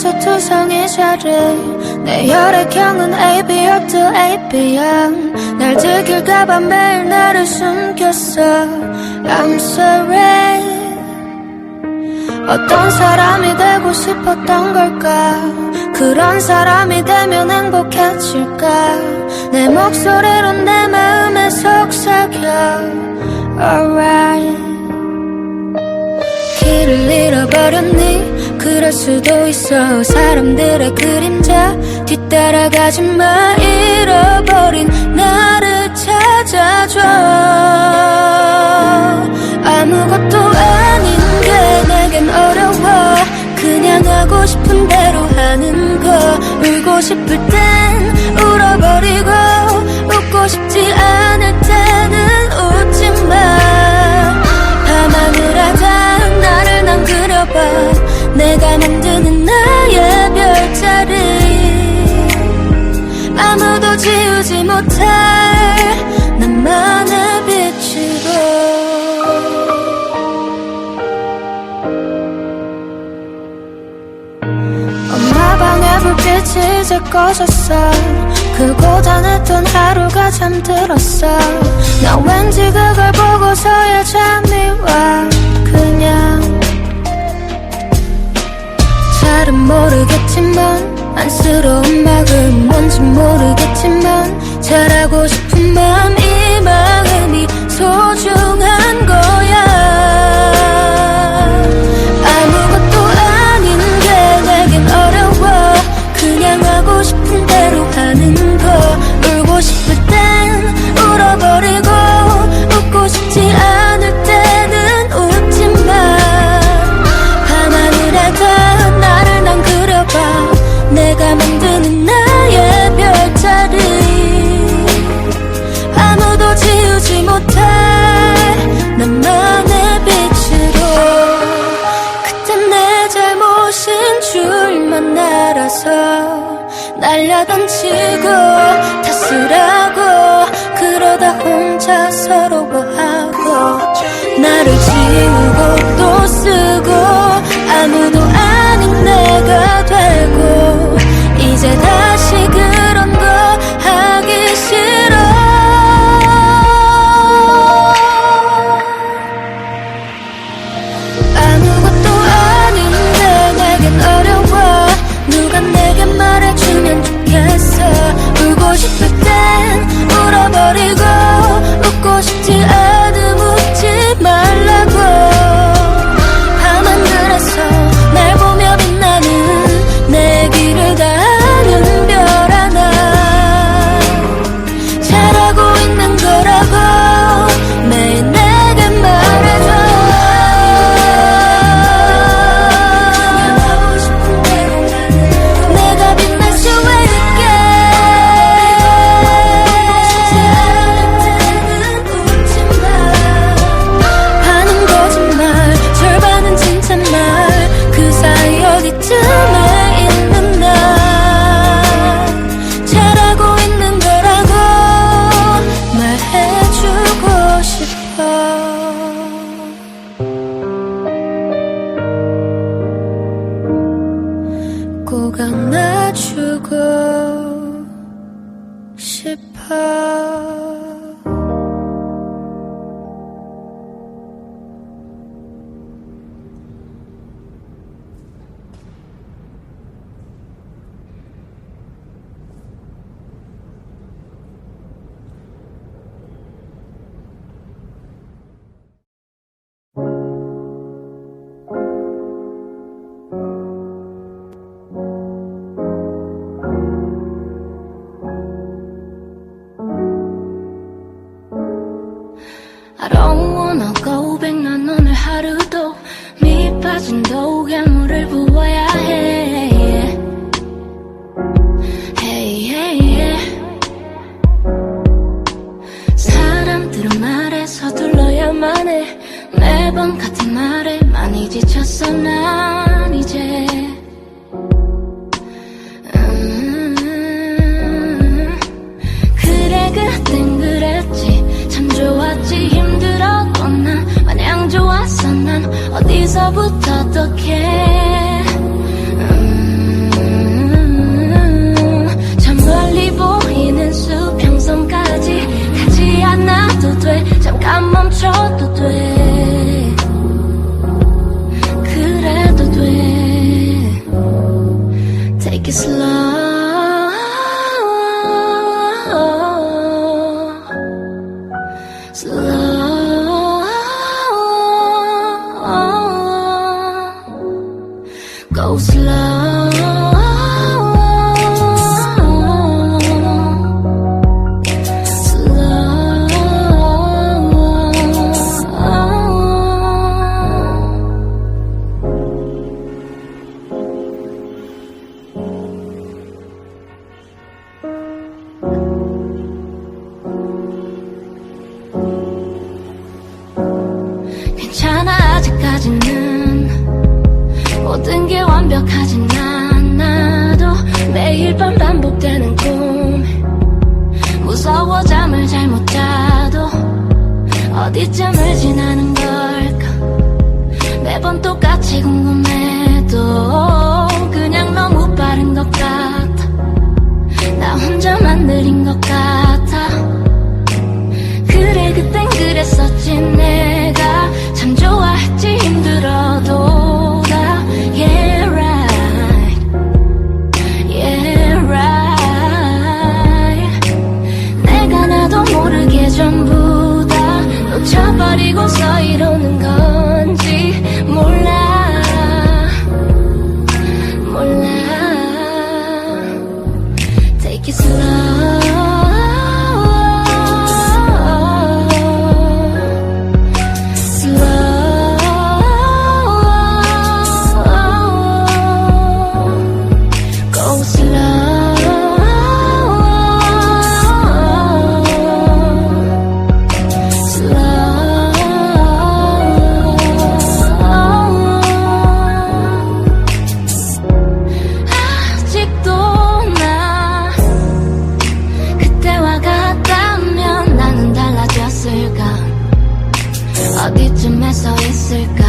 상처투성이 자리 내 혈액형은 AB였도 AB양. 날 들킬까봐 매일 나를 숨겼어. I'm sorry. 어떤 사람이 되고 싶었던 걸까? 그런 사람이 되면 행복해질까? 내 목소리로 내 마음에 속삭여. Alright. 길을 잃어버렸니 그럴 수도 있어. 사람들의 그림자 뒤따라가지 마. 잃어버린 나를 찾아줘. 아무것도 아닌 게 내겐 어려워. 그냥 하고 꺼졌어. 그 고단했던 하루가 잠들었어. 나 왠지 그걸 보고서야 잠이 와 그냥 잘은 모르겠지만 안쓰러운 마음 뭔지 모르겠지만 잘하고 싶은 마음 이 마음이 소중 줄만 알아서 날려던지고 탓을하고 그러다 혼자 서러워하고 나를 지우고 또 쓰고 아무도 안아주고 싶어 빠진 독약물을 부어야 해. Hey, hey, yeah. 사람들은 말에 서둘러야만 해. 매번 같은 말에 많이 지쳤어 난 이제 어디서부터 어떻게? 음, 저 멀리 보이는 수평선까지 가지 않아도 돼. 잠깐 멈춰도 돼. 괜찮아 아직까지는. 모든 게 완벽하진 않아도 매일 밤 반복되는 꿈. 무서워 잠을 잘 못 자도 어디쯤을 지나는 걸까? 매번 똑같이 궁금해도 그냥 너무 빠른 것 같아 어디쯤에 서 있을까?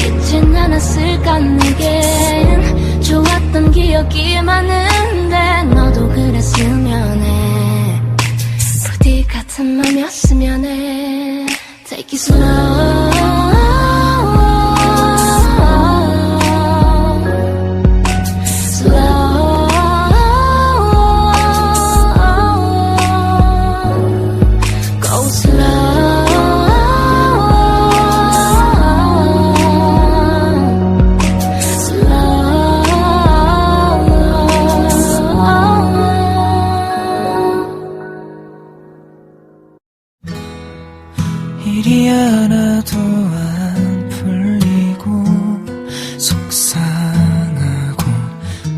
잊진 않았을까 내겐? 좋았던 기억이 많은데 너도 그랬으면 해. 부디 같은 맘이었으면 해. Take it slow 일이 하나도 안 풀리고 속상하고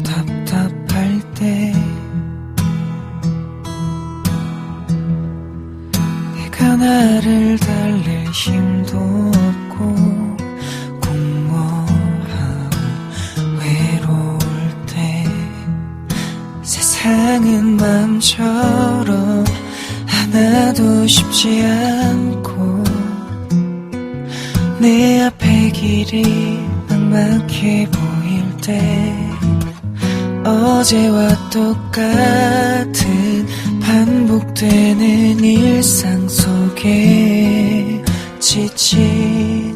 답답할 때 내가 나를 달랠 힘도 없고 공허하고 외로울 때 세상은 마음처럼 하나도 쉽지 않고 내 앞에 길이 막막해 보일 때 어제와 똑같은 반복되는 일상 속에 지친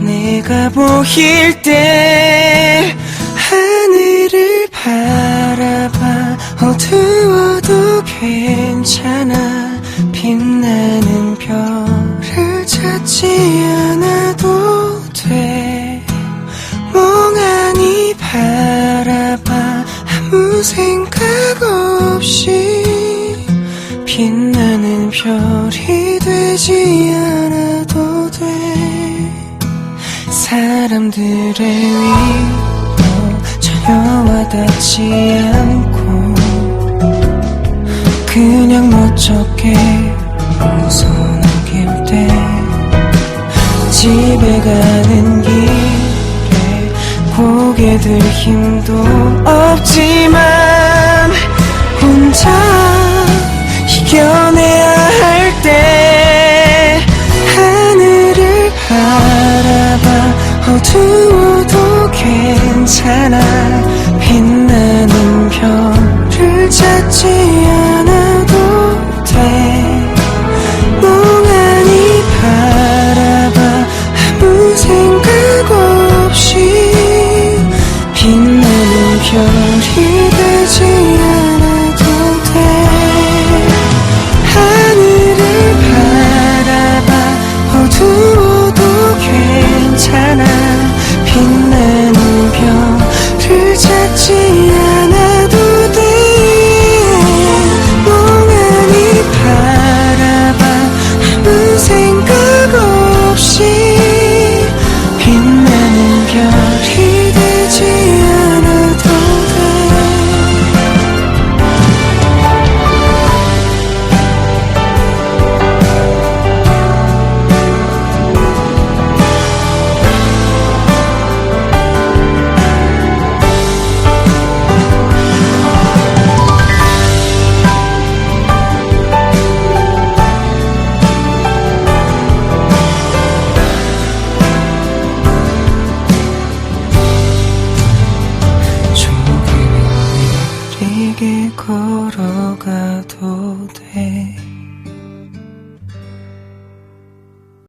내가 보일 때 하늘을 바라봐. 어두워도 괜찮아. 빛나는 별을 찾지 생각 없이 빛나는 별이 되지 않아도 돼. 사람들의 위로 전혀 와닿지 않고 그냥 멋쩍게 웃어 넘길 때 집에 가는 길에 고개 들 힘도 없지만 혼자 이겨내야 할 때 하늘을 바라봐. 어두워도 괜찮아